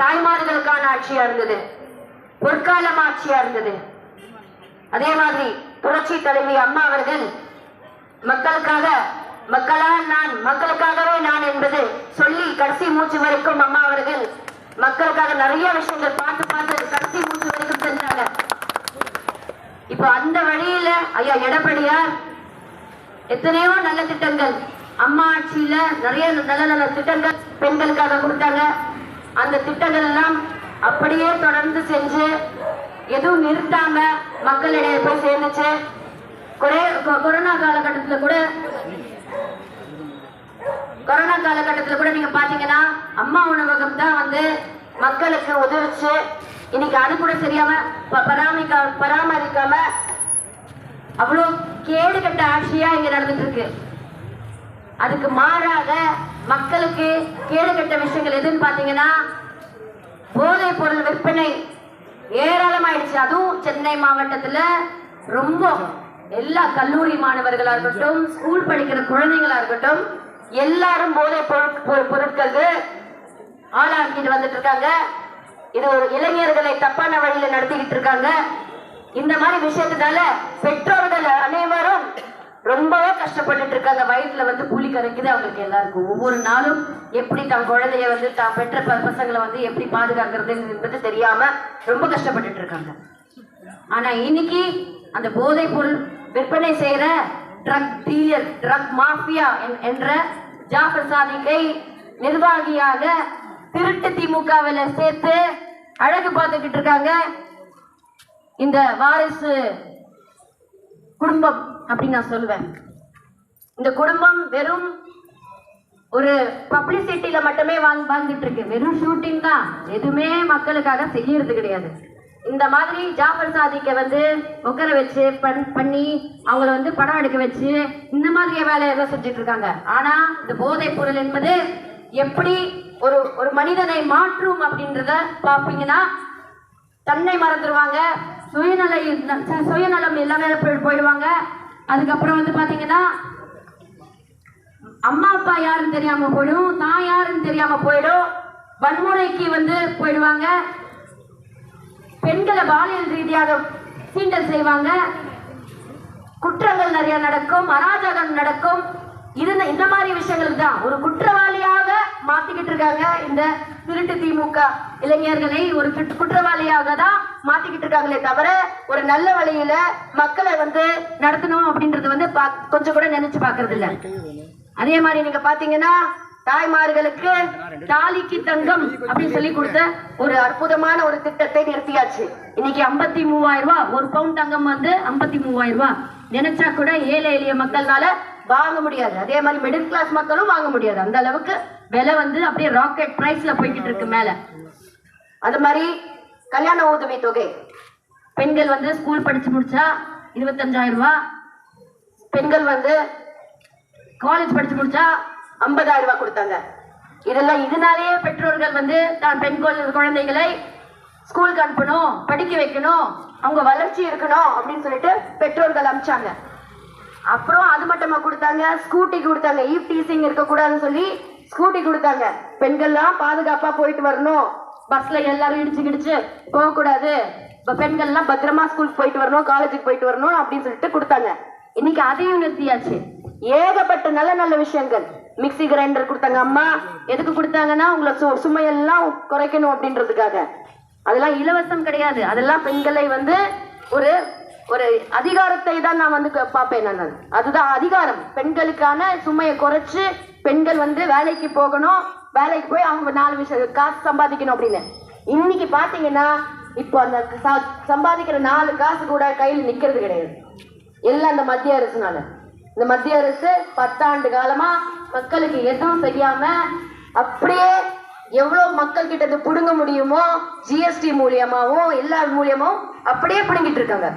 தாய்மார்களுக்கான ஆட்சியா இருந்தது. பொற்காலம் ஆட்சியா இருந்தது. அதே மாதிரி புரட்சி தலைவி அம்மா அவர்கள் மக்களுக்காக மக்களால் நான் மக்களுக்காகவே நான் என்பது சொல்லி கடைசி மூச்சு வரைக்கும் அம்மா அவர்கள் மக்களுக்காக நிறைய விஷயங்கள் பார்த்து பார்த்து கடைசி மூச்சு வரைக்கும் செஞ்சாங்க இப்போ அந்த வழியில ஐயா எடப்படியார் எத்தனையோ நல்ல திட்டங்கள் அம்மா ஆட்சியில நிறைய நல்ல நல்ல திட்டங்கள் பெண்களுக்காக கொடுத்தாங்க. அந்த திட்டங்கள் எல்லாம் அப்படியே தொடர்ந்து செஞ்சு எதுவும் நிறுத்தாம மக்களிடையே போய் சேர்ந்துச்சு. கொ- கொரோனா காலகட்டத்தில் கூட கொரோனா காலகட்டத்தில் கூட நீங்க பாத்தீங்கன்னா அம்மா உணவகம் தான் வந்து மக்களுக்கு உதவிச்சு இன்னைக்கு அது கூட தெரியாம ப- பராமரிக்க பராமரிக்காம அவ்வளோ கேடு கட்ட ஆட்சியா இங்க நடந்துட்டு இருக்கு. அதுக்கு மாறாக மக்களுக்கு கேடு கட்ட விஷயங்கள் எதுன்னு பாத்தீங்கன்னா போதைப் பொருள் விற்பனை ஏராளமாயிடுச்சு. அதுவும் சென்னை மாவட்டத்துல ரொம்ப. எல்லா கல்லூரி மாணவர்களா இருக்கட்டும் ஸ்கூல் படிக்கிற குழந்தைங்களா இருக்கட்டும் எல்லாரும் போதை பொருட்களுக்கு ஆளாக்கிட்டு வந்துட்டு இருக்காங்க. இது ஒரு இளைஞர்களை தப்பான வழியில நடத்திக்கிட்டு இருக்காங்க. இந்த மாதிரி விஷயத்தினால பெற்றோர்கள் அனைவரும் ரொம்பவே கஷ்டப்பட்டுட்டு அந்த வயிற்றுல வந்து புலி கரைக்குது. அவங்களுக்கு எல்லாருக்கும். ஒவ்வொரு நாளும் எப்படி தன் குழந்தைய வந்து தான் பெற்ற பசங்களை வந்து எப்படி பாதுகாக்கிறது என்பது தெரியாம ரொம்ப கஷ்டப்பட்டுட்டு இருக்காங்க. ஆனா இன்னைக்கு அந்த போதைப் பொருள் விற்பனை செய்யற ட்ரக் டீலர் ட்ரக் மாஃபியா என்ற ஜாஃபர் சாதிக்கை நிர்வாகியாக திருட்டு திமுகவில் சேர்த்து அழகு பார்த்துக்கிட்டு இருக்காங்க. இந்த வாரிசு குடும்பம் அப்படின்னு நான் சொல்லுவேன் இந்த குடும்பம் வெறும் ஒரு பப்ளிசிட்டியில மட்டுமே வாழ் வாழ்ந்துட்டு இருக்கு வெறும் ஷூட்டிங் தான். எதுவுமே மக்களுக்காக செய்யறது கிடையாது. இந்த மாதிரி ஜாஃபர் சாதிக்க வந்து உட்கார வச்சு பண் பண்ணி அவங்கள வந்து படம் எடுக்க வச்சு இந்த மாதிரி வேலையெல்லாம் செஞ்சுட்டு இருக்காங்க ஆனா இந்த போதைப் பொருள் என்பது எப்படி ஒரு ஒரு மனிதனை மாற்றும் அப்படின்றத பார்ப்பீங்கன்னா தன்னை மறந்துடுவாங்க சுயநல சுயநலம் எல்லாமே போய்- போயிடுவாங்க. அதுக்கப்புறம் வந்து பாத்தீங்கன்னா அம்மா அப்பா யாருன்னு தெரியாம போயிடும் தான் யாருன்னு தெரியாம போயிடும். வன்முறைக்கு வந்து போயிடுவாங்க. பெண்களை பாலியல் ரீதியாக சீண்டல் செய்வாங்க. குற்றங்கள் நிறைய நடக்கும் அராஜகம் நடக்கும். இது இந்த மாதிரி விஷயங்களுக்கு தான். ஒரு குற்ற மாத்திக்கிட்டு இருக்காங்க. இந்த திருட்டு திமுக இளைஞர்களை ஒரு குற்றவாளியாக தான் மாத்திக்கிட்டு இருக்காங்களே தவிர ஒரு நல்ல வழியில மக்களை வந்து நடத்தணும் அப்படின்றது வந்து பா- கொஞ்சம் கூட நினைச்சு பாக்குறது இல்ல அதே மாதிரி நீங்க பாத்தீங்கன்னா தாய்மார்களுக்கு தாலிக்கு தங்கம் அப்படின்னு சொல்லி கொடுத்த ஒரு அற்புதமான ஒரு திட்டத்தை நிறுத்தியாச்சு. இன்னைக்கு ஐம்பத்தி மூவாயிரம் ரூபாய் ஒரு பவுன் தங்கம் வந்து ஐம்பத்தி மூவாயிரம் ரூபாய். நினைச்சா கூட ஏழை எளிய மக்கள்னால வாங்க முடியாது. அதே மாதிரி மிடில் கிளாஸ் மக்களும் வாங்க முடியாது. அந்த அளவுக்கு விலை வந்து அப்படியே ராக்கெட் பிரைஸ்ல போய்கிட்டு இருக்கு மேல. அது மாதிரி கல்யாண உதவி தொகை. பெண்கள் வந்து ஸ்கூல் படிச்சு முடிச்சா இருபத்தஞ்சாயிரம் ரூபாய் பெண்கள் வந்து காலேஜ் படிச்சு முடிச்சா ஐம்பதாயிரம் ரூபாய் கொடுத்தாங்க. இதெல்லாம் இதனாலேயே பெற்றோர்கள் வந்து தான் பெண் குழந்தைகளை ஸ்கூலுக்கு அனுப்பணும் படிக்க வைக்கணும் அவங்க வளர்ச்சி இருக்கணும் அப்படின்னு சொல்லிட்டு பெற்றோர்கள் அனுப்பிச்சாங்க. அப்புறம் அது மட்டுமா கொடுத்தாங்க? ஸ்கூட்டி கொடுத்தாங்க. ஈவ் டீசிங் இருக்கக்கூடாதுன்னு சொல்லி ஸ்கூட்டி கொடுத்தாங்க. பெண்கள்லாம் பாதுகாப்பா போயிட்டு வரணும். பஸ்ல எல்லாரும் இடிச்சு கிடிச்சு போகக்கூடாது இப்ப பெண்கள்லாம் பத்திரமா ஸ்கூலுக்கு போயிட்டு வரணும் காலேஜுக்கு போயிட்டு வரணும் அப்படின்னு சொல்லிட்டு கொடுத்தாங்க. இன்னைக்கு அதையும் நிறுத்தியாச்சு. ஏகப்பட்ட நல்ல நல்ல விஷயங்கள். மிக்ஸி கிரைண்டர் கொடுத்தாங்க அம்மா எதுக்கு கொடுத்தாங்கன்னா உங்களை சு சுமையெல்லாம் குறைக்கணும் அப்படின்றதுக்காக. அதெல்லாம் இலவசம் கிடையாது. அதெல்லாம் பெண்களை வந்து ஒரு ஒரு அதிகாரத்தை தான் நான் வந்து க- பார்ப்பேன் நான் அதுதான் அதிகாரம். பெண்களுக்கான சுமையை குறைச்சு பெண்கள் வந்து வேலைக்கு போகணும் வேலைக்கு போய் அவங்க நாலு விஷயம் காசு சம்பாதிக்கணும் அப்படின்னு. இன்னைக்கு பாத்தீங்கன்னா இப்போ அந்த ச- சம்பாதிக்கிற நாலு காசு கூட கையில் நிக்கிறது கிடையாது. எல்லாம் அந்த மத்திய அரசுனால. இந்த மத்திய அரசு பத்தாண்டு காலமா மக்களுக்கு எதுவும் செய்யாம அப்படியே எவ்வளவு மக்கள் கிட்ட புடுங்க முடியுமோ ஜிஎஸ்டி மூலியமாவும் எல்லா மூலியமாகவும் அப்படியே பிடுங்கிட்டு இருக்காங்க.